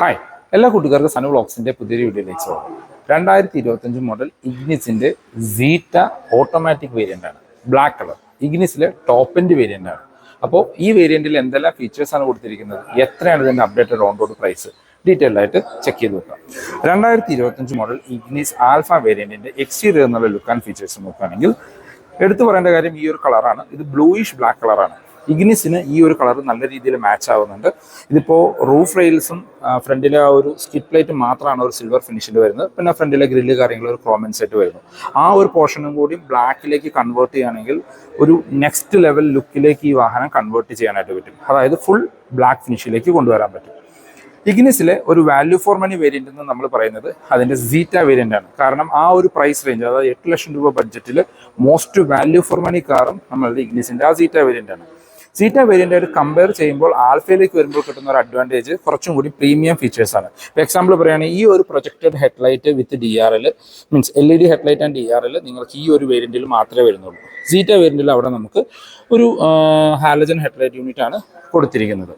Hi എല്ലാ കൂട്ടുകാർക്കും സനു ബ്ലോക്സിന്റെ പുതിയൊരു വീഡിയോയിലേക്ക് സ്വാഗതം. രണ്ടായിരത്തി ഇരുപത്തഞ്ച് മോഡൽ ഇഗ്നിസിന്റെ സീറ്റ ഓട്ടോമാറ്റിക് വേരിയന്റ് ആണ് ബ്ലാക്ക് കളർ ഇഗ്നിസിലെ ടോപ്പ് എൻഡ് ആണ്. അപ്പോൾ ഈ വേരിയന്റിൽ എന്തെല്ലാം ഫീച്ചേഴ്സ് ആണ് കൊടുത്തിരിക്കുന്നത്? എത്രയാണ് ഇതിന്റെ updated on road price detailed ആയിട്ട് ചെക്ക് ചെയ്ത് നോക്കാം. രണ്ടായിരത്തി ഇരുപത്തഞ്ച് മോഡൽ ഇഗ്നിസ് ആൽഫ വേരിയന്റിന്റെ എക്സ്റ്റീരിയർ എന്നുള്ള ലുക്ക് ആൻഡ് ഫീച്ചേഴ്സ് നോക്കുകയാണെങ്കിൽ എടുത്തു പറയേണ്ട കാര്യം ഈ ഒരു കളറാണ് ഇത് ബ്ലൂയിഷ് ബ്ലാക്ക് കളറാണ് ഇഗ്നിസിന് ഈ ഒരു കളർ നല്ല രീതിയിൽ മാച്ച് ആവുന്നുണ്ട്. ഇതിപ്പോൾ റൂഫ് റെയിൽസും ഫ്രണ്ടിലെ ആ ഒരു സ്കിറ്റ് പ്ലേറ്റ് മാത്രമാണ് ഒരു സിൽവർ ഫിനിഷിൽ വരുന്നത്. പിന്നെ ഫ്രണ്ടിലെ ഗ്രില്ല് കാര്യങ്ങൾ ഒരു ക്രോമൻ സെറ്റ് വരുന്നു. ആ ഒരു പോർഷനും കൂടി ബ്ലാക്കിലേക്ക് കൺവേർട്ട് ചെയ്യുകയാണെങ്കിൽ ഒരു നെക്സ്റ്റ് ലെവൽ ലുക്കിലേക്ക് ഈ വാഹനം കൺവേർട്ട് ചെയ്യാനായിട്ട് പറ്റും. അതായത് ഫുൾ ബ്ലാക്ക് ഫിനിഷിലേക്ക് കൊണ്ടുവരാൻ പറ്റും. ഇഗ്നിസിലെ ഒരു വാല്യൂ ഫോർ മണി വേരിയന്റ് എന്ന് നമ്മൾ പറയുന്നത് അതിന്റെ സീറ്റ വേരിയന്റ് ആണ്. കാരണം ആ ഒരു പ്രൈസ് റേഞ്ച് അതായത് എട്ട് ലക്ഷം രൂപ ബഡ്ജറ്റിൽ മോസ്റ്റ് വാല്യൂ ഫോർ മണി കാറും നമ്മളുടെ ഇഗ്നിസിന്റെ ആ സീറ്റ വേരിയന്റ് ആണ്. സീറ്റ വേരിയന്റ് ആയിട്ട് കമ്പയർ ചെയ്യുമ്പോൾ ആൽഫയിലേക്ക് വരുമ്പോൾ കിട്ടുന്ന ഒരു അഡ്വാന്റേജ് കുറച്ചും കൂടി പ്രീമിയം ഫീച്ചേഴ്സ് ആണ്. ഇപ്പോൾ എക്സാമ്പിൾ പറയുകയാണെങ്കിൽ ഈ ഒരു projected headlight with D R L means L E D headlight and D R L നിങ്ങൾക്ക് ഈ ഒരു വേരിയന്റിൽ മാത്രമേ വരുന്നുള്ളൂ. സീറ്റ വേരിയന്റിൽ അവിടെ നമുക്ക് ഒരു ഹാലജൻ ഹെഡ്ലൈറ്റ് യൂണിറ്റ് ആണ് കൊടുത്തിരിക്കുന്നത്.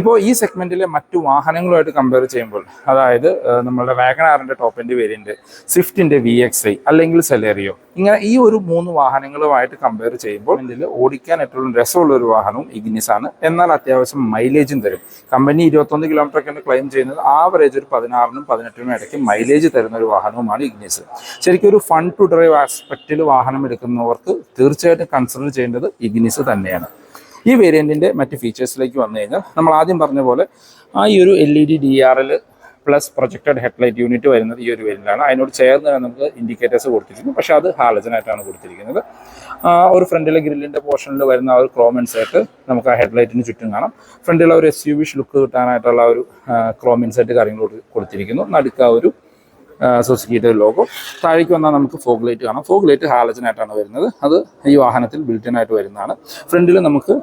ഇപ്പോൾ ഈ സെഗ്മെന്റിലെ മറ്റു വാഹനങ്ങളുമായിട്ട് കമ്പയർ ചെയ്യുമ്പോൾ അതായത് നമ്മളുടെ വാഗണാറിന്റെ ടോപ്പ് എൻഡ് വേരിയന്റ് സ്വിഫ്റ്റിന്റെ വി എക്സ് ഐ അല്ലെങ്കിൽ സെലേറിയോ ഇങ്ങനെ ഈ ഒരു മൂന്ന് വാഹനങ്ങളുമായിട്ട് കമ്പയർ ചെയ്യുമ്പോൾ ഇതിൽ ഓടിക്കാൻ ഏറ്റവും രസമുള്ള ഒരു വാഹനവും ഇഗ്നിസ് ആണ്. എന്നാൽ അത്യാവശ്യം മൈലേജും തരും. കമ്പനി ഇരുപത്തൊന്ന് കിലോമീറ്റർ ഒക്കെ ക്ലെയിം ചെയ്യുന്നത്. ആവറേജ് ഒരു പതിനാറിനും പതിനെട്ടിനും ഇടയ്ക്ക് മൈലേജ് തരുന്ന ഒരു വാഹനവുമാണ് ഇഗ്നിസ് ശരിക്കും ഒരു ഫൺ ടു ഡ്രൈവ് ആസ്പെക്റ്റിൽ വാഹനം എടുക്കുന്നവർക്ക് തീർച്ചയായിട്ടും കൺസിഡർ ചെയ്യേണ്ടത് ഇഗ്നിസ് തന്നെയാണ്. ഈ വേരിയന്റിന്റെ മറ്റ് ഫീച്ചേഴ്സിലേക്ക് വന്നു കഴിഞ്ഞാൽ നമ്മൾ ആദ്യം പറഞ്ഞ പോലെ ആ ഈ ഒരു L E D D R L plus projected headlight unit വരുന്നത് ഈ ഒരു വേരിയന്റാണ് അതിനോട് ചേർന്ന് നമുക്ക് ഇൻഡിക്കേറ്റേഴ്സ് കൊടുത്തിരിക്കുന്നു. പക്ഷേ അത് ഹാലജനായിട്ടാണ് കൊടുത്തിരിക്കുന്നത്. ഒരു ഫ്രണ്ടിലെ ഗ്രില്ലിന്റെ പോർഷനിൽ വരുന്ന ആ ഒരു ക്രോമൻസ് ആയിട്ട് നമുക്ക് ആ ഹെഡ്ലൈറ്റിന് ചുറ്റും കാണാം. ഫ്രണ്ടിലെ ഒരു S U V ish look കിട്ടാനായിട്ടുള്ള ഒരു ക്രോമിൻസ് ആയിട്ട് കാര്യങ്ങൾ കൊടുത്തിരിക്കുന്നു. നടുക്ക് ആ ഒരു സുസുക്കിയുടെ ലോഗോ താഴേക്ക് വന്നാൽ നമുക്ക് ഫോഗ് ലൈറ്റ് കാണാം. ഫോഗ് ലൈറ്റ് ഹാലജനായിട്ടാണ് വരുന്നത്. അത് ഈ വാഹനത്തിൽ ബിൽറ്റിൻ ആയിട്ട് വരുന്നതാണ്. ഫ്രണ്ടിൽ നമുക്ക്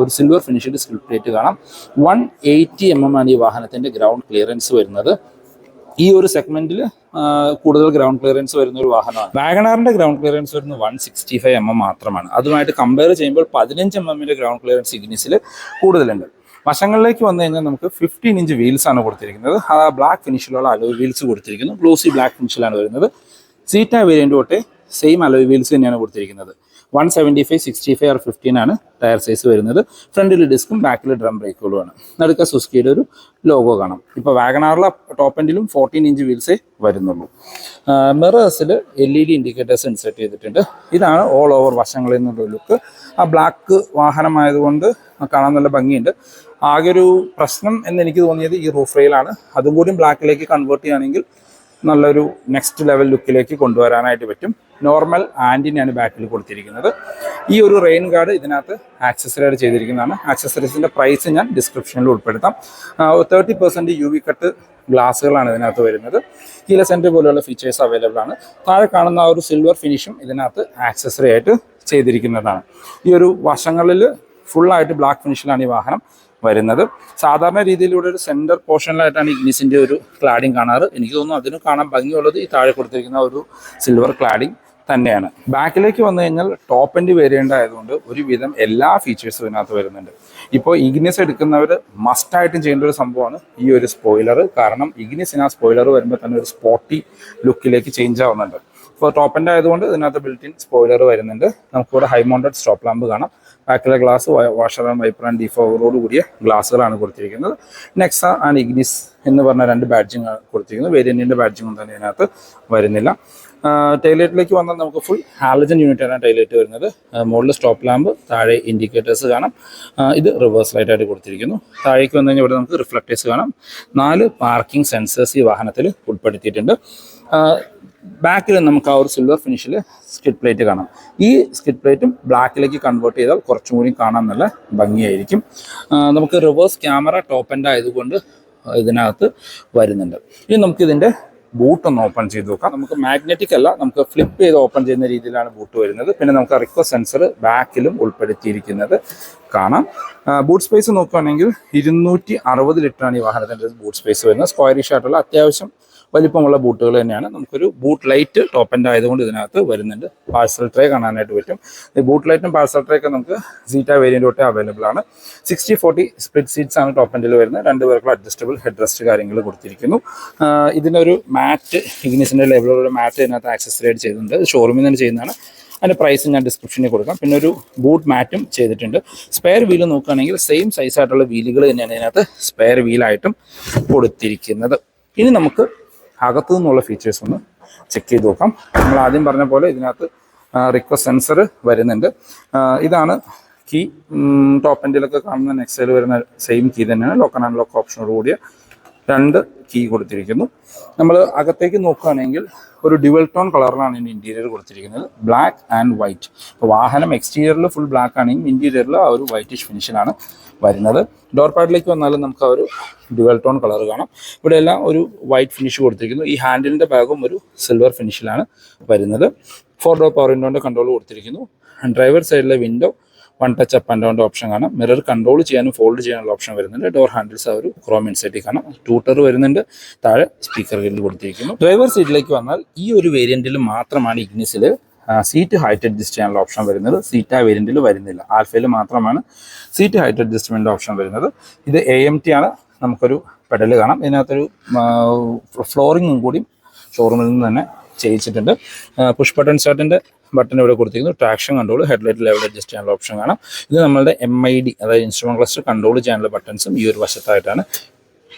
ഒരു സിൽവർ ഫിനിഷ്ഡ് സ്ക്രിപ്റ്റ് പ്ലേറ്റ് കാണാം. വൺ എയ്റ്റി എം എം ആണ് ഈ വാഹനത്തിന്റെ ഗ്രൗണ്ട് ക്ലിയറൻസ് വരുന്നത്. ഈ ഒരു സെഗ്മെന്റിൽ കൂടുതൽ ഗ്രൗണ്ട് ക്ലിയറൻസ് വരുന്ന ഒരു വാഹനമാണ്. വാഗണാറിന്റെ ഗ്രൗണ്ട് ക്ലിയറൻസ് വരുന്നത് one sixty five M M മാത്രമാണ്. അതുമായിട്ട് കമ്പയർ ചെയ്യുമ്പോൾ പതിനഞ്ച് എം എമ്മിന്റെ ഗ്രൗണ്ട് ക്ലിയറൻസ് ഇഗ്നിസിൽ കൂടുതലുണ്ട്. വശങ്ങളിലേക്ക് വന്നു കഴിഞ്ഞാൽ നമുക്ക് ഫിഫ്റ്റീൻ ഇഞ്ച് വീൽസ് ആണ് കൊടുത്തിരിക്കുന്നത്. ആ ബ്ലാക്ക് ഫിനിഷിലുള്ള അലോയ് വീൽസ് കൊടുത്തിരിക്കുന്നു. ഗ്ലോസി ബ്ലാക്ക് ഫിനിഷിലാണ് വരുന്നത്. സീറ്റ വേരിയന്റ് തൊട്ടേ സെയിം അലോയ് വീൽസ് തന്നെയാണ് കൊടുത്തിരിക്കുന്നത്. One seventy five sixty five R fifteen ആണ് ടയർ സൈസ് വരുന്നത്. ഫ്രണ്ടിൽ ഡിസ്കും ബാക്കിൽ ഡ്രം ബ്രേക്കുകളുമാണ് നടുക്ക സുസ്കിയുടെ ഒരു ലോഗോ കാണാം. ഇപ്പോൾ വാഗണാറിലെ ടോപ്പ് എൻഡിലും ഫോർട്ടീൻ ഇഞ്ച് വീൽസേ വരുന്നുള്ളൂ. മിറേഴ്സിൽ L E D indicators insert ചെയ്തിട്ടുണ്ട്. ഇതാണ് ഓൾ ഓവർ വശങ്ങളിൽ നിന്നുള്ള ലുക്ക് ആ ബ്ലാക്ക് വാഹനമായതുകൊണ്ട് കാണാൻ നല്ല ഭംഗിയുണ്ട്. ആകെ ഒരു പ്രശ്നം എന്ന് എനിക്ക് തോന്നിയത് ഈ റൂഫ് റെയിലാണ് അതും കൂടി ബ്ലാക്കിലേക്ക് കൺവേർട്ട് ചെയ്യുകയാണെങ്കിൽ നല്ലൊരു നെക്സ്റ്റ് ലെവൽ ലുക്കിലേക്ക് കൊണ്ടുവരാനായിട്ട് പറ്റും. നോർമൽ ആന്റിനെയാണ് ബാക്കിൽ കൊടുത്തിരിക്കുന്നത്. ഈ ഒരു റെയിൻ ഗാർഡ് ഇതിനകത്ത് ആക്സസറി ആയിട്ട് ചെയ്തിരിക്കുന്നതാണ്. ആക്സസറീസിന്റെ പ്രൈസ് ഞാൻ ഡിസ്ക്രിപ്ഷനിൽ ഉൾപ്പെടുത്താം. Thirty percent U V cut ഗ്ലാസ്സുകളാണ് ഇതിനകത്ത് വരുന്നത്. കീല സെന്റർ പോലെയുള്ള ഫീച്ചേഴ്സ് അവൈലബിൾ ആണ്. താഴെ കാണുന്ന ആ ഒരു സിൽവർ ഫിനിഷും ഇതിനകത്ത് ആക്സസറി ആയിട്ട് ചെയ്തിരിക്കുന്നതാണ്. ഈ ഒരു വശങ്ങളിൽ ഫുള്ളായിട്ട് ബ്ലാക്ക് ഫിനിഷിലാണ് ഈ വാഹനം. വരുന്നത്. സാധാരണ രീതിയിലൂടെ ഒരു സെന്റർ പോർഷനിലായിട്ടാണ് ഇഗ്നിസിന്റെ ഒരു ക്ലാഡിങ് കാണാറ്. എനിക്ക് തോന്നുന്നു അതിന് കാണാൻ ഭംഗിയുള്ളത് ഈ താഴെ കൊടുത്തിരിക്കുന്ന ഒരു സിൽവർ ക്ലാഡിങ് തന്നെയാണ്. ബാക്കിലേക്ക് വന്നു കഴിഞ്ഞാൽ ടോപ്പ് എൻഡ് വേരിയന്റ് ആയതുകൊണ്ട് ഒരുവിധം എല്ലാ ഫീച്ചേഴ്സും ഇതിനകത്ത് വരുന്നുണ്ട്. ഇപ്പോൾ ഇഗ്നിസ് എടുക്കുന്നവർ മസ്റ്റായിട്ടും ചെയ്യേണ്ട ഒരു സംഭവമാണ് ഈ ഒരു സ്പോയിലർ കാരണം ഇഗ്നിസിന് ആ സ്പോയിലർ വരുമ്പോൾ തന്നെ ഒരു സ്പോട്ടി ലുക്കിലേക്ക് ചേഞ്ച് ആവുന്നുണ്ട്. ഇപ്പോൾ ടോപ്പ് എൻഡ് ആയതുകൊണ്ട് ഇതിനകത്ത് ബിൽറ്റ് ഇൻ സ്പോയിലർ വരുന്നുണ്ട്. നമുക്കിവിടെ ഹൈ മൗണ്ടഡ് സ്റ്റോപ്പ് ലാമ്പ് കാണാം. ബാക്കിലെ glass washer and wiper and ഡിഫോവറോട് കൂടിയ ഗ്ലാസ്സുകളാണ് കൊടുത്തിരിക്കുന്നത്. നെക്സ ആൻഡ് ഇഗ്നിസ് എന്ന് പറഞ്ഞ രണ്ട് ബാഡ്ജിങ് കൊടുത്തിരിക്കുന്നത്. വേരിയന്റിന്റെ ബാഡ്ജിങ് തന്നെ ഇതിനകത്ത് വരുന്നില്ല. ടൈലറ്റിലേക്ക് വന്നാൽ നമുക്ക് ഫുൾ ഹാലജൻ യൂണിറ്റാണ് ടൈലറ്റ് വരുന്നത്. മുകളിൽ സ്റ്റോപ്പ് ലാമ്പ് താഴെ ഇൻഡിക്കേറ്റേഴ്സ് കാണാം. ഇത് റിവേഴ്സ് ലൈറ്റ് ആയിട്ട് കൊടുത്തിരിക്കുന്നു. താഴേക്ക് വന്നു കഴിഞ്ഞാൽ ഇവിടെ നമുക്ക് റിഫ്ലക്റ്റേഴ്സ് കാണാം. നാല് പാർക്കിംഗ് സെൻസേഴ്സ് ഈ വാഹനത്തിൽ ഉൾപ്പെടുത്തിയിട്ടുണ്ട്. ബാക്കിൽ നമുക്ക് ആ ഒരു സിൽവർ ഫിനിഷിൽ സ്കിഡ് പ്ലേറ്റ് കാണാം. ഈ സ്കിഡ് പ്ലേറ്റും ബ്ലാക്കിലേക്ക് കൺവേർട്ട് ചെയ്താൽ കുറച്ചും കൂടി കാണാൻ നല്ല ഭംഗിയായിരിക്കും. നമുക്ക് റിവേഴ്സ് ക്യാമറ ടോപ്പ് എൻഡ് ആയതുകൊണ്ട് ഇതിനകത്ത് വരുന്നുണ്ട്. ഇനി നമുക്ക് ഇതിന്റെ ബൂട്ട് ഒന്ന് ഓപ്പൺ ചെയ്ത് നോക്കാം. നമുക്ക് മാഗ്നറ്റിക് അല്ല നമുക്ക് ഫ്ലിപ്പ് ചെയ്ത് ഓപ്പൺ ചെയ്യുന്ന രീതിയിലാണ് ബൂട്ട് വരുന്നത്. പിന്നെ നമുക്ക് റിക്വസ് സെൻസർ ബാക്കിലും ഉൾപ്പെടുത്തിയിരിക്കുന്നത് കാണാം. ബൂട്ട് സ്പേസ് നോക്കുകയാണെങ്കിൽ ഇരുന്നൂറ്റി അറുപത് ലിറ്ററാണ് ഈ വാഹനത്തിന്റെ ബൂട്ട് സ്പേസ് വരുന്നത്. സ്ക്വയറിഷ് ആയിട്ടുള്ള അത്യാവശ്യം വലിപ്പമുള്ള ബൂട്ടുകൾ തന്നെയാണ്. നമുക്കൊരു ബൂട്ട് ലൈറ്റ് ടോപ്പ് എൻഡ് ആയതുകൊണ്ട് ഇതിനകത്ത് വരുന്നുണ്ട്. പാഴ്സൽ ട്രേ കാണാനായിട്ട് പറ്റും. ഈ ബൂട്ട് ലൈറ്റും പാഴ്സൽ ട്രേ ഒക്കെ നമുക്ക് സീറ്റ വേരിയന്റ് തൊട്ടേ അവൈലബിൾ ആണ്. സിക്സ്റ്റി ഫോർട്ടി സ്പ്ലിറ്റ് സീറ്റ്സ് ആണ് ടോപ്പ് എൻഡിൽ വരുന്നത്. രണ്ട് പേർക്കുള്ള അഡ്ജസ്റ്റബിൾ ഹെഡ് റെസ്റ്റ് കാര്യങ്ങൾ കൊടുത്തിരിക്കുന്നു. ഇതിനൊരു മാറ്റ് ഇഗ്നിസിന്റെ ലെവലുള്ള മാറ്റ് ഇതിനകത്ത് ആക്സസറി ആയിട്ട് ചെയ്തിട്ടുണ്ട്. ഷോറൂമിൽ നിന്ന് ചെയ്യുന്നതാണ്. അതിന്റെ പ്രൈസ് ഞാൻ ഡിസ്ക്രിപ്ഷനിൽ കൊടുക്കാം. പിന്നെ ഒരു ബൂട്ട് മാറ്റും ചെയ്തിട്ടുണ്ട്. സ്പെയർ വീൽ നോക്കുകയാണെങ്കിൽ സെയിം സൈസ് ആയിട്ടുള്ള വീലുകൾ തന്നെയാണ് ഇതിനകത്ത് സ്പെയർ വീലായിട്ടും കൊടുത്തിരിക്കുന്നത്. ഇനി നമുക്ക് അകത്തു നിന്നുള്ള ഫീച്ചേഴ്സ് ഒന്ന് ചെക്ക് ചെയ്ത് നോക്കാം. നമ്മൾ ആദ്യം പറഞ്ഞ പോലെ ഇതിനകത്ത് റിക്വസ്റ്റ് സെൻസർ വരുന്നുണ്ട്. ഇതാണ് കീ ടോപ്പ് എൻഡിലൊക്കെ കാണുന്ന നെക്സ്റ്റൈൽ വരുന്ന സെയിം കീ തന്നെയാണ്. ലോക്ക് ആൻഡ് അൺലോക്ക് ഓപ്ഷനോട് കൂടിയ രണ്ട് കീ കൊടുത്തിരിക്കുന്നു. നമ്മൾ അകത്തേക്ക് നോക്കുകയാണെങ്കിൽ ഒരു ഡ്യുവൽ ടോൺ കളറിലാണ് ഇതിന്റെ ഇന്റീരിയർ കൊടുത്തിരിക്കുന്നത്. ബ്ലാക്ക് ആൻഡ് വൈറ്റ് ഇപ്പോൾ വാഹനം എക്സ്റ്റീരിയറിൽ ഫുൾ ബ്ലാക്ക് ആണെങ്കിൽ ഇന്റീരിയറിൽ ആ ഒരു വൈറ്റിഷ് ഫിനിഷിലാണ് വരുന്നത്. ഡോർ പാഡിലേക്ക് വന്നാലും നമുക്ക് ആ ഒരു ഡ്യുവൽ ടോൺ കളർ കാണാം. ഇവിടെ എല്ലാം ഒരു വൈറ്റ് ഫിനിഷ് കൊടുത്തിരിക്കുന്നു. ഈ ഹാൻഡിലിന്റെ ഭാഗം ഒരു സിൽവർ ഫിനിഷിലാണ് വരുന്നത്. ഫോർ ഡോർ പവർ വിൻഡോന്റെ കൺട്രോൾ കൊടുത്തിരിക്കുന്നു. ഡ്രൈവർ സൈഡിലെ window one touch up and ഡൗണിന്റെ option കാണാം. മിറർ കൺട്രോൾ ചെയ്യാനും ഫോൾഡ് ചെയ്യാനുള്ള ഓപ്ഷൻ വരുന്നുണ്ട്. ഡോർ ഹാൻഡിൽസ് ആ ഒരു ക്രോം ഇൻസൈറ്റിൽ കാണാം. ടൂട്ടർ വരുന്നുണ്ട്. താഴെ സ്പീക്കർ കൊടുത്തിരിക്കുന്നു. ഡ്രൈവർ സീറ്റിലേക്ക് വന്നാൽ ഈ ഒരു വേരിയന്റിൽ മാത്രമാണ് ഇഗ്നിസിൽ സീറ്റ് ഹൈറ്റ് അഡ്ജസ്റ്റ് ചെയ്യാനുള്ള ഓപ്ഷൻ വരുന്നത് സീറ്റ് ആ വേരിയന്റിൽ വരുന്നില്ല. ആൽഫയിൽ മാത്രമാണ് സീറ്റ് ഹൈറ്റ് അഡ്ജസ്റ്റ്മെന്റ് ഓപ്ഷൻ വരുന്നത്. ഇത് എ എം ടി ആണ്. നമുക്കൊരു പെഡൽ കാണാം. ഇതിനകത്തൊരു ഫ്ലോറിങ്ങും കൂടി ഷോറൂമിൽ നിന്ന് തന്നെ ചെയ്യിച്ചിട്ടുണ്ട്. പുഷ് ബട്ടൺ സ്റ്റാർട്ടിന്റെ ബട്ടൺ ഇവിടെ കൊടുത്തിരിക്കുന്നു. Traction control headlight level adjust ചെയ്യാനുള്ള ഓപ്ഷൻ കാണാം. ഇത് നമ്മളുടെ എം ഐ ഡി അതായത് ഇൻസ്ട്രുമെന്റ് ക്ലസ്റ്റർ കൺട്രോൾ ചെയ്യാനുള്ള ബട്ടൺസും ഈ ഒരു വശത്തായിട്ടാണ്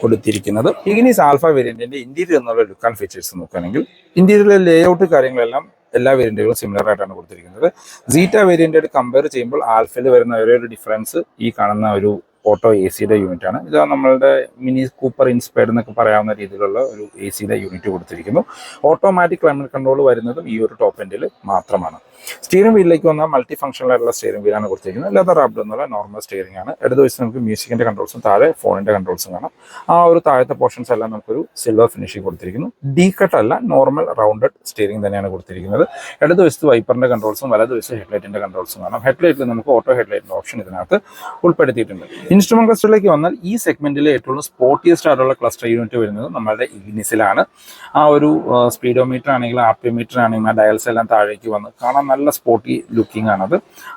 കൊടുത്തിരിക്കുന്നത്. ഇഗ്നീസ് ആൽഫ വേരിയന്റിന്റെ ഇന്റീരിയർ എന്നുള്ള ലുക്ക് ഫീച്ചേഴ്സ് നോക്കുകയാണെങ്കിൽ ഇന്റീരിയറിലെ ലേഔട്ട് കാര്യങ്ങളെല്ലാം എല്ലാ വേരിയന്റുകളും സിമിലർ ആയിട്ടാണ് കൊടുത്തിരിക്കുന്നത്. സീറ്റ വേരിയന്റായിട്ട് കമ്പയർ ചെയ്യുമ്പോൾ ആൽഫയിൽ വരുന്ന ഒരേ ഒരു ഡിഫറൻസ് ഈ കാണുന്ന ഒരു ഓട്ടോ എ സിയുടെ യൂണിറ്റ് ആണ്. ഇത് നമ്മളുടെ മിനി കൂപ്പർ ഇൻസ്പയർഡ് എന്നൊക്കെ പറയാവുന്ന രീതിയിലുള്ള ഒരു എ സിയുടെ യൂണിറ്റ് കൊടുത്തിരിക്കുന്നു. ഓട്ടോമാറ്റിക് ക്ലൈമറ്റ് കൺട്രോൾ വരുന്നതും ഈ ഒരു ടോപ്പ് എൻഡിൽ മാത്രമാണ്. സ്റ്റിയറിംഗ് വീലിലേക്ക് വന്നാൽ മൾട്ടി ഫംഗ്ഷനിലായിട്ടുള്ള സ്റ്റിയറിംഗ് വീലാണ് കൊടുത്തിരിക്കുന്നത്. ലെതർ റാബ്ഡ് എന്നുള്ള നോർമൽ സ്റ്റിയറിംഗ് ആണ്. ഇടത് വശത്ത് നമുക്ക് മ്യൂസിക്കിന്റെ കൺട്രോൾസും താഴെ ഫോണിന്റെ കൺട്രോൾസും കാണാം. ആ ഒരു താഴത്തെ പോർഷൻസ് എല്ലാം നമുക്കൊരു സിൽവർ ഫിനിഷിംഗ് കൊടുത്തിരിക്കുന്നു. ഡി കട്ട് അല്ല നോർമൽ റൗണ്ടഡ് സ്റ്റിയറിംഗ് തന്നെയാണ് കൊടുത്തിരിക്കുന്നത്. ഇടത് വശത്ത് വൈപ്പറിന്റെ കൺട്രോൾസും വലത് വശത്ത് ഹെഡ്ലൈറ്റിന്റെ കൺട്രോൾസും കാണാം. ഹെഡ്ലൈറ്റിൽ നമുക്ക് ഓട്ടോ ഹെഡ്ലൈറ്റിന്റെ ഓപ്ഷൻ ഇതിനകത്ത് ഉൾപ്പെടുത്തിയിട്ടുണ്ട്. ഇൻസ്ട്രുമെന്റ് ക്ലസ്റ്ററിലേക്ക് വന്നാൽ ഈ സെഗ്മെന്റിലെ ഏറ്റവും സ്പോർട്ടിയസ്റ്റ് ആയിട്ടുള്ള ക്ലസ്റ്റർ യൂണിറ്റ് വരുന്നത് നമ്മുടെ ഇഗ്നിസിലാണ്. ആ ഒരു സ്പീഡോമീറ്റർ ആണെങ്കിലും ആപ്റ്റിമീറ്റർ ആണെങ്കിൽ ആ ഡയൽസ് എല്ലാം താഴേക്ക് വന്ന് കാണാൻ നല്ല സ്പോർട്ടി ലുക്കിംഗ് ആണത്.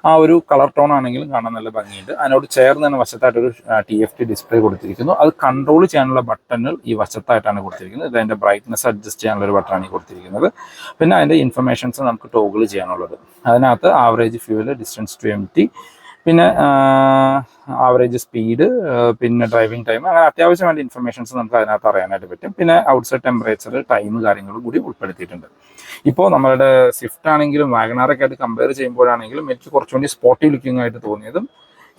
ആ ഒരു കളർ ടോൺ ആണെങ്കിലും കാണാൻ നല്ല ഭംഗിയുണ്ട്. അതിനോട് ചേർന്ന് തന്നെ വശത്തായിട്ടൊരു ടി എഫ് ടി ഡിസ്പ്ലേ കൊടുത്തിരിക്കുന്നു. അത് കൺട്രോൾ ചെയ്യാനുള്ള ബട്ടണുകൾ ഈ വശത്തായിട്ടാണ് കൊടുത്തിരിക്കുന്നത്. ഇത് അതിന്റെ ബ്രൈറ്റ്നസ് അഡ്ജസ്റ്റ് ചെയ്യാനുള്ള ഒരു ബട്ടണാണ് കൊടുത്തിരിക്കുന്നത്. പിന്നെ അതിന്റെ ഇൻഫർമേഷൻസ് നമുക്ക് ടോഗിൾ ചെയ്യാനുള്ളത്. അതിനകത്ത് average fuel distance to empty പിന്നെ ആവറേജ് സ്പീഡ് പിന്നെ ഡ്രൈവിംഗ് ടൈം അങ്ങനെ അത്യാവശ്യം വേണ്ട ഇൻഫർമേഷൻസ് നമുക്ക് അതിനകത്ത് അറിയാനായിട്ട് പറ്റും. പിന്നെ ഔട്ട്സൈഡ് ടെമ്പറേച്ചർ ടൈം കാര്യങ്ങളും കൂടി ഉൾപ്പെടുത്തിയിട്ടുണ്ട്. ഇപ്പോൾ നമ്മളുടെ സ്വിഫ്റ്റ് ആണെങ്കിലും വാഗനാറൊക്കെ ആയിട്ട് കമ്പയർ ചെയ്യുമ്പോഴാണെങ്കിലും എനിക്ക് കുറച്ചുകൂടി സ്പോട്ടി ലുക്കിംഗ് ആയിട്ട് തോന്നിയതും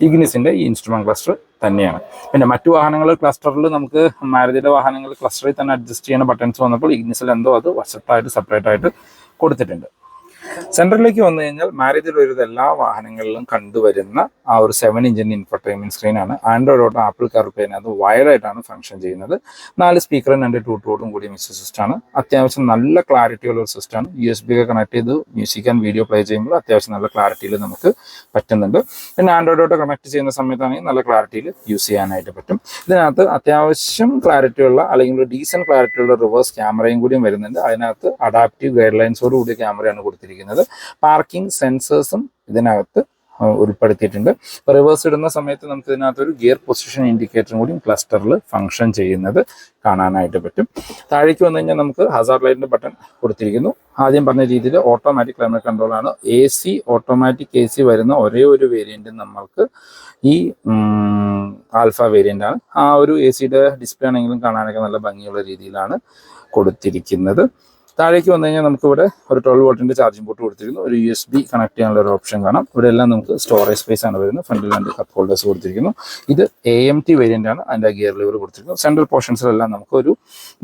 ഇഗ്നിസിന്റെ ഈ ഇൻസ്ട്രുമെന്റ് ക്ലസ്റ്റർ തന്നെയാണ്. പിന്നെ മറ്റു വാഹനങ്ങൾ ക്ലസ്റ്ററിൽ നമുക്ക് മാരുതിയുടെ വാഹനങ്ങൾ ക്ലസ്റ്ററിൽ തന്നെ അഡ്ജസ്റ്റ് ചെയ്യുന്ന ബട്ടൺസ് വന്നപ്പോൾ ഇഗ്നിസിൽ എന്തോ അത് വശത്തായിട്ട് സെപ്പറേറ്റ് ആയിട്ട് കൊടുത്തിട്ടുണ്ട്. സെൻട്രലിലേക്ക് വന്നു കഴിഞ്ഞാൽ മാരുതിയിൽ വരുന്ന എല്ലാ വാഹനങ്ങളിലും കണ്ടുവരുന്ന ആ ഒരു സെവൻ ഇഞ്ചിന്റെ ഇൻഫർടൈൻമെന്റ് സ്ക്രീനാണ് ആൻഡ്രോയിഡ് ഓട്ടോ ആപ്പിൾ കറുപ്പേന അത് വയറായിട്ടാണ് ഫംഗ്ഷൻ ചെയ്യുന്നത്. നാല് സ്പീക്കറും രണ്ട് ടൂട്ടോടും കൂടിയ സിസ്റ്റം ആണ്. അത്യാവശ്യം നല്ല ക്ലാരിറ്റി ഉള്ള ഒരു സിസ്റ്റമാണ് യു എസ് ബി കണക്ട് ചെയ്ത് മ്യൂസിക് ആൻഡ് വീഡിയോ പ്ലേ ചെയ്യുമ്പോൾ അത്യാവശ്യം നല്ല ക്ലാരിറ്റിയിൽ നമുക്ക് പറ്റുന്നുണ്ട്. പിന്നെ ആൻഡ്രോയിഡ് ഓട്ടോ കണക്ട് ചെയ്യുന്ന സമയത്താണെങ്കിൽ നല്ല ക്ലാരിറ്റിയിൽ യൂസ് ചെയ്യാനായിട്ട് പറ്റും. ഇതിനകത്ത് അത്യാവശ്യം ക്ലാരിറ്റി ഉള്ള അല്ലെങ്കിൽ ഒരു ഡീസന്റ് ക്ലാരിറ്റി ഉള്ള റിവേഴ്സ് ക്യാമറയും കൂടിയും വരുന്നുണ്ട്. അതിനകത്ത് അഡാപ്റ്റീവ് ഗൈഡ് ലൈൻസോട് കൂടിയ ക്യാമറയാണ് കൊടുത്തിരിക്കുന്നത്. പാർക്കിംഗ് സെൻസേഴ്സും ഇതിനകത്ത് ഉൾപ്പെടുത്തിയിട്ടുണ്ട്. റിവേഴ്സ് ഇടുന്ന സമയത്ത് നമുക്ക് ഇതിനകത്ത് ഒരു ഗിയർ പൊസിഷൻ ഇൻഡിക്കേറ്ററും കൂടി ക്ലസ്റ്ററിൽ ഫംഗ്ഷൻ ചെയ്യുന്നത് കാണാനായിട്ട് പറ്റും. താഴേക്ക് വന്നു കഴിഞ്ഞാൽ നമുക്ക് ഹസാർ ലൈറ്റിന്റെ ബട്ടൺ കൊടുത്തിരിക്കുന്നു. ആദ്യം പറഞ്ഞ രീതിയിൽ ഓട്ടോമാറ്റിക് ക്ലൈമറ്റ് കൺട്രോൾ ആണ്. A C automatic A C വരുന്ന ഒരേ ഒരു വേരിയന്റ് നമ്മൾക്ക് ഈ ആൽഫ വേരിയന്റ് ആണ്. ആ ഒരു എ സിയുടെ ഡിസ്പ്ലേ ആണെങ്കിലും കാണാനൊക്കെ നല്ല ഭംഗിയുള്ള രീതിയിലാണ് കൊടുത്തിരിക്കുന്നത്. താഴേക്ക് വന്നു കഴിഞ്ഞാൽ നമുക്ക് ഇവിടെ ഒരു ട്വൽവ് വോൾട്ടിന്റെ ചാർജിംഗ് പോർട്ട് കൊടുത്തിരിക്കുന്നു. ഒരു യു എസ് ബി കണക്ട് ചെയ്യാനുള്ള ഒരു ഓപ്ഷൻ കാണാം. ഇവിടെ എല്ലാം നമുക്ക് സ്റ്റോറേജ് സ്പേസ് ആണ് വരുന്നത്. ഫ്രണ്ടിൽ രണ്ട് കപ്പ് ഹോൾഡേഴ്സ് കൊടുത്തിരിക്കുന്നു. ഇത് എ എം ടി വേരിയന്റ് ആണ്. അതിന്റെ ഗിയർ ലിവർ കൊടുത്തിരിക്കുന്നു. സെൻട്രൽ പോർഷൻസിലെല്ലാം നമുക്ക് ഒരു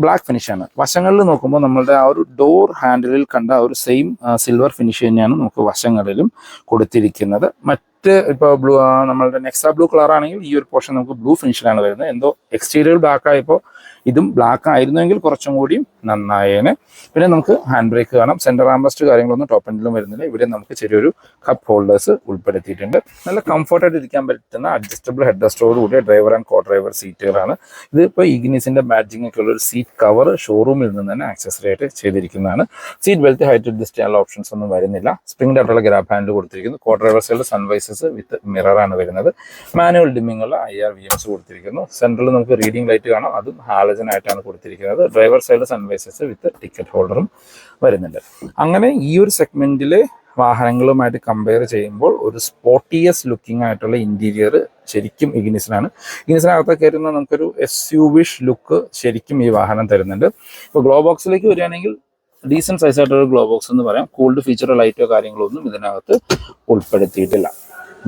ബ്ലാക്ക് ഫിനിഷ് ആണ്. വശങ്ങളിൽ നോക്കുമ്പോൾ നമ്മളുടെ ആ ഒരു ഡോർ ഹാൻഡിലിൽ കണ്ട ഒരു സെയിം സിൽവർ ഫിനിഷ് തന്നെയാണ് നമുക്ക് വശങ്ങളിലും കൊടുത്തിരിക്കുന്നത്. മറ്റ് ഇപ്പോൾ ബ്ലൂ നമ്മളുടെ നെക്സ ബ്ലൂ കളർ ആണെങ്കിൽ ഈ ഒരു പോർഷൻ നമുക്ക് ബ്ലൂ ഫിനിഷിലാണ് വരുന്നത്. എന്തോ എക്സ്റ്റീരിയർ ബ്ലാക്ക് ആയപ്പോൾ ഇതും ബ്ലാക്ക് ആയിരുന്നെങ്കിൽ കുറച്ചും കൂടി നന്നായേനെ. പിന്നെ നമുക്ക് ഹാൻഡ് ബ്രേക്ക് കാണാം. സെന്റർ ആംബസ്റ്റ് കാര്യങ്ങളൊന്നും ടോപ്പ് എൻഡിലും വരുന്നില്ല. ഇവിടെ നമുക്ക് ചെറിയൊരു കപ്പ് ഹോൾഡേഴ്സ് ഉൾപ്പെടുത്തിയിട്ടുണ്ട്. നല്ല കംഫർട്ടായിട്ട് ഇരിക്കാൻ പറ്റുന്ന അഡ്ജസ്റ്റബിൾ ഹെഡ് റെസ്റ്റോട് കൂടിയ ഡ്രൈവർ ആൻഡ് കോ ഡ്രൈവർ സീറ്റുകളാണ് ഇത് ഇപ്പോൾ ഇഗ്നിസിന്റെ ബാഡ്ജിങ് ഒക്കെ ഉള്ള ഒരു സീറ്റ് കവർ ഷോറൂമിൽ നിന്ന് തന്നെ ആക്സസറി ആയിട്ട് ചെയ്തിരിക്കുന്നതാണ്. സീറ്റ് ബെൽറ്റ് ഹൈറ്റ് അഡ്ജസ്റ്റ് ചെയ്യാനുള്ള ഓപ്ഷൻസ് ഒന്നും വരുന്നില്ല. സ്പ്രിംഗ് ആയിട്ടുള്ള ഗ്രാബ് ഹാൻഡ് കൊടുത്തിരിക്കുന്നു. കോ ഡ്രൈവേഴ്സുകളുടെ സൺവൈസസ് വിത്ത് മിററാണ് വരുന്നത്. മാനുവൽ ഡിമ്മിങ്ങുള്ള ഐ ആർ വി എംസ് കൊടുത്തിരിക്കുന്നു. സെൻട്രൽ നമുക്ക് റീഡിംഗ് ലൈറ്റ് കാണാം. അതും ഹാലജൻ ആയിട്ടാണ് കൊടുത്തിരിക്കുന്നത്. Driver side sun visors with ticket ഹോൾഡറും വരുന്നുണ്ട്. അങ്ങനെ ഈ ഒരു സെഗ്മെന്റിലെ വാഹനങ്ങളുമായിട്ട് കമ്പയർ ചെയ്യുമ്പോൾ ഒരു സ്പോർട്ടിയസ് ലുക്കിംഗ് ആയിട്ടുള്ള ഇന്റീരിയർ ശരിക്കും ഇഗ്നിസിനാണ് ഇഗ്നിസിനകത്ത് കയറുന്ന നമുക്കൊരു എസ് യു വിഷ് ലുക്ക് ശരിക്കും ഈ വാഹനം തരുന്നുണ്ട്. ഇപ്പോൾ ഗ്ലോ ബോക്സിലേക്ക് വരികയാണെങ്കിൽ ഡീസന്റ് സൈസ് ആയിട്ടുള്ള ഗ്ലോ ബോക്സ് എന്ന് പറയാം. കൂൾഡ് ഫീച്ചറോ ലൈറ്റോ കാര്യങ്ങളോ ഒന്നും ഇതിനകത്ത് ഉൾപ്പെടുത്തിയിട്ടില്ല.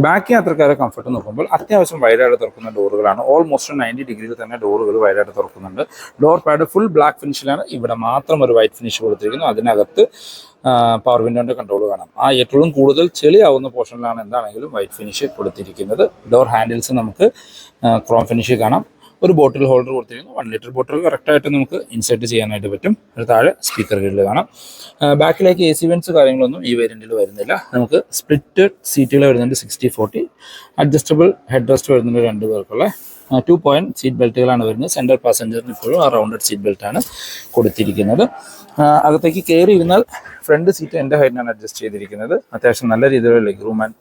ബാക്ക് യാത്രക്കാരെ കംഫർട്ട് നോക്കുമ്പോൾ അത്യാവശ്യം വൈഡായിട്ട് തുറക്കുന്ന ഡോറുകളാണ്. ഓൾമോസ്റ്റ് നയന്റി ഡിഗ്രിയിൽ തന്നെ ഡോറുകൾ വൈഡായിട്ട് തുറക്കുന്നുണ്ട്. ഡോർ പാഡ് ഫുൾ ബ്ലാക്ക് ഫിനിഷിലാണ് ഇവിടെ മാത്രം ഒരു വൈറ്റ് ഫിനിഷ് കൊടുത്തിരിക്കുന്നു. അതിനകത്ത് പവർ വിൻഡോന്റെ കൺട്രോൾ കാണാം. ആ ഏറ്റവും കൂടുതൽ ചെളിയാവുന്ന പോർഷനിലാണ് എന്താണെങ്കിലും വൈറ്റ് ഫിനിഷ് കൊടുത്തിരിക്കുന്നത്. ഡോർ ഹാൻഡിൽസ് നമുക്ക് ക്രോം ഫിനിഷ് കാണാം. ഒരു ബോട്ടിൽ ഹോൾഡർ കൊടുത്തിരിക്കുന്നു. വൺ ലിറ്റർ ബോട്ടിൽ കറക്റ്റായിട്ട് നമുക്ക് ഇൻസേർട്ട് ചെയ്യാനായിട്ട് പറ്റും. ഒരു താഴെ സ്പീക്കർ ഗ്രിഡിൽ കാണാം. ബാക്കിലേക്ക് എ സി വെൻസ് കാര്യങ്ങളൊന്നും ഈ വേരിയന്റിൽ വരുന്നില്ല. നമുക്ക് സ്പ്ലിറ്റ് സീറ്റുകൾ വരുന്നുണ്ട് sixty forty adjustable head rest വരുന്നുണ്ട് രണ്ട് പേർക്കുള്ള. ടു പോയിന്റ് സീറ്റ് ബെൽറ്റുകളാണ് വരുന്നത്. സെൻട്രൽ പാസഞ്ചറിന് ഇപ്പോഴും ആ റൗണ്ടഡ് സീറ്റ് ബെൽറ്റാണ് കൊടുത്തിരിക്കുന്നത്. അകത്തേക്ക് കയറി ഇരുന്നാൽ ഫ്രണ്ട് സീറ്റ് എന്റെ ഹൈറ്റിനാണ് അഡ്ജസ്റ്റ് ചെയ്തിരിക്കുന്നത്. അത്യാവശ്യം നല്ല രീതിയിലുള്ള leg room and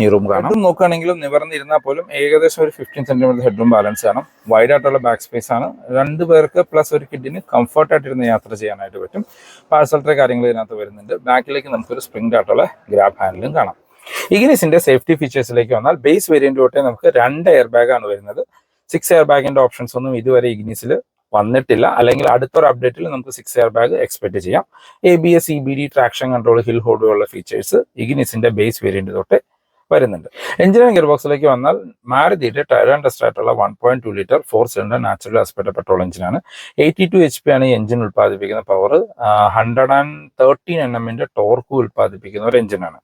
knee room കാണാം. നോക്കുകയാണെങ്കിലും നിവർന്നിരുന്നാൽ പോലും ഏകദേശം ഒരു fifteen centimetre head room balance ആണ്. വൈഡ് ആയിട്ടുള്ള ബാക്ക് സ്പേസ് ആണ്. രണ്ട് പേർക്ക് പ്ലസ് ഒരു കിഡിന് കംഫർട്ടായിട്ടിരുന്ന് യാത്ര ചെയ്യാനായിട്ട് പറ്റും. പാഴ്സൽ ട്രേ കാര്യങ്ങൾ ഇതിനകത്ത് വരുന്നുണ്ട്. ബാക്കിലേക്ക് നമുക്കൊരു സ്പ്രിംഗ് ആയിട്ടുള്ള ഗ്രാബ് ഹാൻഡിലും കാണാം. ഇഗ്നിസിന്റെ സേഫ്റ്റി ഫീച്ചേഴ്സിലേക്ക് വന്നാൽ ബേസ് വേരിയന്റ് തൊട്ടേ നമുക്ക് രണ്ട് എയർ ബാഗ് ആണ് വരുന്നത്. സിക്സ് എയർ ബാഗിന്റെ ഓപ്ഷൻസ് ഒന്നും ഇതുവരെ ഇഗ്നിസിൽ വന്നിട്ടില്ല. അല്ലെങ്കിൽ അടുത്തൊരു അപ്ഡേറ്റിൽ നമുക്ക് സിക്സ് എയർ ബാഗ് എക്സ്പെക്ട് ചെയ്യാം. A B S E B D traction control hill hold ഉള്ള ഫീച്ചേഴ്സ് ഇഗ്നിസിന്റെ ബേസ് വേരിയന്റ് തൊട്ട് വരുന്നുണ്ട്. എഞ്ചിനീയറിംഗ് ഗിയർ ബോക്സിലേക്ക് വന്നാൽ മാരുതിയുടെ ടയർ ആൻഡ് ആയിട്ടുള്ള one point two litre four cylinder natural aspect petrol എഞ്ചിനാണ് എയ്റ്റി ടു എച്ച് പി ആണ് ഈ എഞ്ചിൻ ഉൽപ്പാദിപ്പിക്കുന്ന power hundred and thirteen N എമ്മിന്റെ ടോർക്ക് ഉൽപ്പാദിപ്പിക്കുന്ന ഒരു എഞ്ചിനാണ്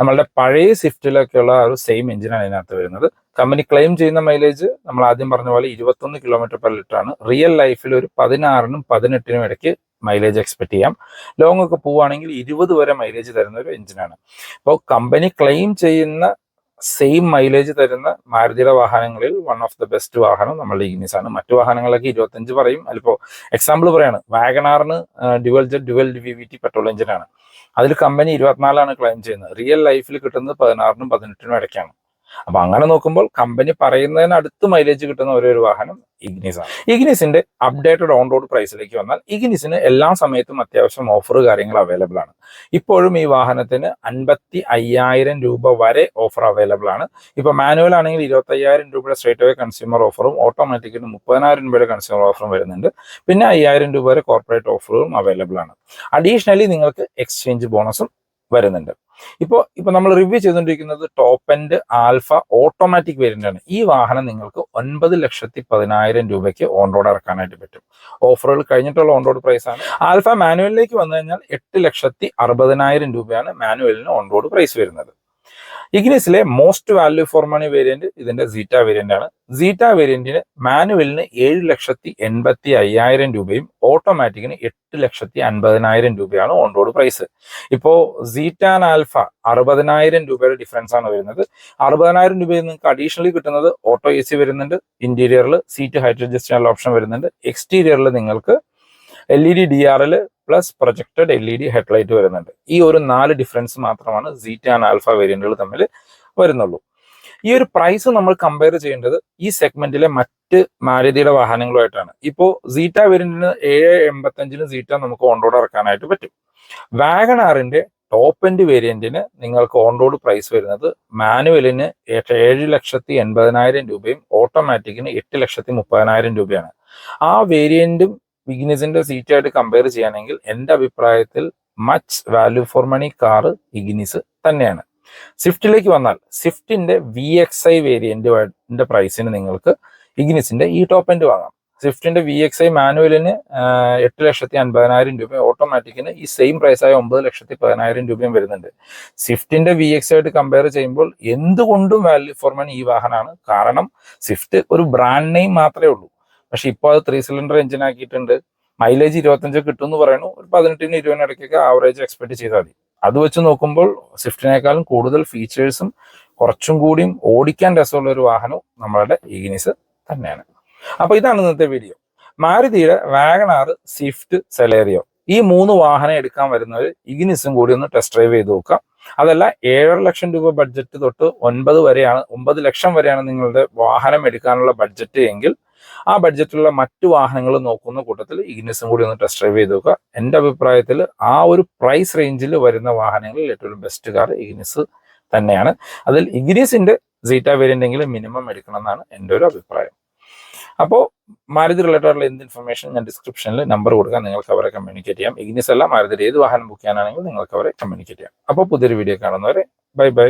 നമ്മളുടെ പഴയ സ്വിഫ്റ്റിലൊക്കെയുള്ള ഒരു സെയിം എഞ്ചിനാണ് ഇതിനകത്ത് വരുന്നത്. കമ്പനി ക്ലെയിം ചെയ്യുന്ന മൈലേജ് നമ്മൾ ആദ്യം പറഞ്ഞ പോലെ ഇരുപത്തൊന്ന് കിലോമീറ്റർ പെർ ലിറ്റർ ആണ്. റിയൽ ലൈഫിൽ ഒരു പതിനാറിനും പതിനെട്ടിനും ഇടയ്ക്ക് മൈലേജ് എക്സ്പെക്ട് ചെയ്യാം. ലോങ് ഒക്കെ പോവുകയാണെങ്കിൽ ഇരുപത് വരെ മൈലേജ് തരുന്ന ഒരു എഞ്ചിനാണ് അപ്പോൾ കമ്പനി ക്ലെയിം ചെയ്യുന്ന സെയിം മൈലേജ് തരുന്ന മാരുതിയുടെ വാഹനങ്ങളിൽ വൺ ഓഫ് ദ ബെസ്റ്റ് വാഹനം നമ്മളുടെ ഇഗ്നിസ് ആണ്. മറ്റു വാഹനങ്ങളൊക്കെ ഇരുപത്തഞ്ച് പറയും. അതിലിപ്പോൾ എക്സാമ്പിൾ പറയാണ്. വാഗണാറിന് dual jet dual V V T petrol എഞ്ചിനാണ് അതിൽ കമ്പനി ഇരുപത്തിനാലാണ് ക്ലെയിം ചെയ്യുന്നത്. റിയൽ ലൈഫിൽ കിട്ടുന്നത് പതിനാറിനും പതിനെട്ടിനും ഇടയ്ക്കാണ്. അപ്പൊ അങ്ങനെ നോക്കുമ്പോൾ കമ്പനി പറയുന്നതിന് അടുത്ത് മൈലേജ് കിട്ടുന്ന ഒരേ ഒരു വാഹനം ഇഗ്നിസ് ആണ്. ഇഗ്നിസിന്റെ അപ്ഡേറ്റഡ് ഓൺ റോഡ് പ്രൈസിലേക്ക് വന്നാൽ ഇഗ്നിസിന് എല്ലാ സമയത്തും അത്യാവശ്യം ഓഫർ കാര്യങ്ങൾ അവൈലബിൾ ആണ്. ഇപ്പോഴും ഈ വാഹനത്തിന് അൻപത്തി അയ്യായിരം രൂപ വരെ ഓഫർ അവൈലബിൾ ആണ്. ഇപ്പൊ മാനുവൽ ആണെങ്കിൽ ഇരുപത്തി അയ്യായിരം രൂപയുടെ സ്ട്രേറ്റ് അവേ കൺസ്യൂമർ ഓഫറും ഓട്ടോമാറ്റിക്കിന് മുപ്പതിനായിരം രൂപയുടെ കൺസ്യൂമർ ഓഫറും വരുന്നുണ്ട്. പിന്നെ അയ്യായിരം രൂപ വരെ കോർപ്പറേറ്റ് ഓഫറും അവൈലബിൾ ആണ്. അഡീഷണലി നിങ്ങൾക്ക് എക്സ്ചേഞ്ച് ബോണസും വരുന്നുണ്ട്. ഇപ്പോൾ ഇപ്പോൾ നമ്മൾ റിവ്യൂ ചെയ്തുകൊണ്ടിരിക്കുന്നത് top end alpha automatic variant ആണ്. ഈ വാഹനം നിങ്ങൾക്ക് ഒൻപത് ലക്ഷത്തി പതിനായിരം രൂപയ്ക്ക് ഓൺ റോഡ് ഇറക്കാനായിട്ട് പറ്റും. ഓഫറുകൾ കഴിഞ്ഞിട്ടുള്ള ഓൺ റോഡ് പ്രൈസ് ആണ്. ആൽഫ മാനുവലിലേക്ക് വന്നു കഴിഞ്ഞാൽ എട്ട് ലക്ഷത്തി അറുപതിനായിരം രൂപയാണ് മാനുവലിന് ഓൺ റോഡ് പ്രൈസ് വരുന്നത്. ഇഗ്നിസിലെ most value for money variant ഇതിന്റെ സീറ്റ വേരിയന്റ് ആണ്. സീറ്റ വേരിയന്റിന് മാനുവലിന് ഏഴ് ലക്ഷത്തി എൺപത്തി അയ്യായിരം രൂപയും ഓട്ടോമാറ്റിക്കിന് എട്ട് ലക്ഷത്തി അൻപതിനായിരം രൂപയാണ് ഓൺ റോഡ് പ്രൈസ് ഇപ്പോ സീറ്റ ആൽഫ അറുപതിനായിരം രൂപയുടെ ഡിഫറൻസ് ആണ് വരുന്നത്. അറുപതിനായിരം രൂപയിൽ നിങ്ങൾക്ക് അഡീഷണലി കിട്ടുന്നത് ഓട്ടോ എ സി വരുന്നുണ്ട്. ഇന്റീരിയറിൽ സീറ്റ് ഹൈറ്റ് അഡ്ജസ്റ്റ് ഓപ്ഷൻ വരുന്നുണ്ട്. എക്സ്റ്റീരിയറിൽ നിങ്ങൾക്ക് L E D D R L plus projected L E D headlight വരുന്നുണ്ട്. ഈ ഒരു നാല് ഡിഫറൻസ് മാത്രമാണ് സീറ്റ ആൻഡ് ആൽഫ വേരിയന്റുകൾ തമ്മിൽ വരുന്നുള്ളൂ. ഈ ഒരു പ്രൈസ് നമ്മൾ കമ്പയർ ചെയ്യേണ്ടത് ഈ സെഗ്മെന്റിലെ മറ്റ് മാരുതിയുടെ വാഹനങ്ങളുമായിട്ടാണ്. ഇപ്പോൾ സീറ്റ വേരിയന്റിന് ഏഴ് എൺപത്തഞ്ചിന് സീറ്റ നമുക്ക് ഓൺ റോഡ് ഇറക്കാനായിട്ട് പറ്റും. വാഗണാറിന്റെ ടോപ്പ് എൻഡ് വേരിയന്റിന് നിങ്ങൾക്ക് ഓൺ റോഡ് പ്രൈസ് വരുന്നത് മാനുവലിന് ഏഴ് ലക്ഷത്തി എൺപതിനായിരം രൂപയും ഓട്ടോമാറ്റിക്കിന് എട്ട് ലക്ഷത്തി മുപ്പതിനായിരം രൂപയാണ്. ആ വേരിയന്റും ഇഗ്നിസിന്റെ സീറ്റായിട്ട് കമ്പയർ ചെയ്യാനെങ്കിൽ എന്റെ അഭിപ്രായത്തിൽ much value for money car Ignis തന്നെയാണ്. സ്വിഫ്റ്റിലേക്ക് വന്നാൽ സ്വിഫ്റ്റിന്റെ വി എക്സ് ഐ വേരിയന്റിന്റെ പ്രൈസിന് നിങ്ങൾക്ക് ഇഗ്നിസിന്റെ ഈ ടോപ്പ് എൻഡ് വാങ്ങാം. സ്വിഫ്റ്റിന്റെ വി എക്സ് ഐ മാനുവലിന് എട്ട് ലക്ഷത്തി അൻപതിനായിരം രൂപ ഓട്ടോമാറ്റിക്കിന് ഈ സെയിം പ്രൈസായ ഒമ്പത് ലക്ഷത്തി പതിനായിരം രൂപയും വരുന്നുണ്ട്. സ്വിഫ്റ്റിന്റെ വി എക്സ് ആയിട്ട് കമ്പയർ ചെയ്യുമ്പോൾ എന്തുകൊണ്ടും വാല്യൂ ഫോർ മണി ഈ വാഹനമാണ്. കാരണം സ്വിഫ്റ്റ് ഒരു ബ്രാൻഡ് നെയിം മാത്രമേ ഉള്ളൂ. പക്ഷെ ഇപ്പോൾ അത് ത്രീ സിലിണ്ടർ എഞ്ചിൻ ആക്കിയിട്ടുണ്ട്. മൈലേജ് ഇരുപത്തഞ്ച് കിട്ടും എന്ന് പറയുന്നു. ഒരു പതിനെട്ടിന് ഇരുപതിന് ഇടയ്ക്കൊക്കെ ആവറേജ് എക്സ്പെക്ട് ചെയ്താൽ മതി. അത് വെച്ച് നോക്കുമ്പോൾ സ്വിഫ്റ്റിനേക്കാളും കൂടുതൽ ഫീച്ചേഴ്സും കുറച്ചും കൂടിയും ഓടിക്കാൻ രസമുള്ള ഒരു വാഹനവും നമ്മളുടെ ഇഗ്നിസ് തന്നെയാണ്. അപ്പൊ ഇതാണ് ഇന്നത്തെ വീഡിയോ മാരുതിയുടെ വാഗണാർ സ്വിഫ്റ്റ് സെലേറിയോ ഈ മൂന്ന് വാഹനം എടുക്കാൻ വരുന്നവർ ഇഗ്നിസും കൂടി ഒന്ന് ടെസ്റ്റ് ഡ്രൈവ് ചെയ്ത് നോക്കാം അതല്ല ഏഴര ലക്ഷം രൂപ ബഡ്ജറ്റ് തൊട്ട് ഒൻപത് വരെയാണ് ഒമ്പത് ലക്ഷം വരെയാണ് നിങ്ങളുടെ വാഹനം എടുക്കാനുള്ള ബഡ്ജറ്റ് എങ്കിൽ ആ ബഡ്ജറ്റിലുള്ള മറ്റു വാഹനങ്ങൾ നോക്കുന്ന കൂട്ടത്തിൽ ഇഗ്നിസും കൂടി ഒന്ന് ടെസ്റ്റ് ഡ്രൈവ് ചെയ്ത് നോക്കുക. എന്റെ അഭിപ്രായത്തിൽ ആ ഒരു പ്രൈസ് റേഞ്ചിൽ വരുന്ന വാഹനങ്ങളിൽ ഏറ്റവും ബെസ്റ്റ് കാർ ഇഗ്നസ് തന്നെയാണ്. അതിൽ ഇഗ്നിസിന്റെ സീറ്റ വേരിയന്റ് എങ്കിലും മിനിമം എടുക്കണം എന്നാണ് എന്റെ ഒരു അഭിപ്രായം. അപ്പോൾ മാരുതി റിലേറ്റഡ് ആയിട്ടുള്ള എന്ത് ഇൻഫർമേഷൻ ഞാൻ ഡിസ്ക്രിപ്ഷനിൽ നമ്പർ കൊടുക്കാം. നിങ്ങൾക്ക് അവരെ കമ്മ്യൂണിക്കേറ്റ് ചെയ്യാം. ഇഗ്നിസ് അല്ല മാരുതിയുടെ ഏത് വാഹനം ബുക്ക് ചെയ്യാനാണെങ്കിലും നിങ്ങൾക്ക് അവരെ കമ്മ്യൂണിക്കേറ്റ് ചെയ്യാം. അപ്പോൾ പുതിയൊരു വീഡിയോ കാണുന്നവരെ ബൈ ബൈ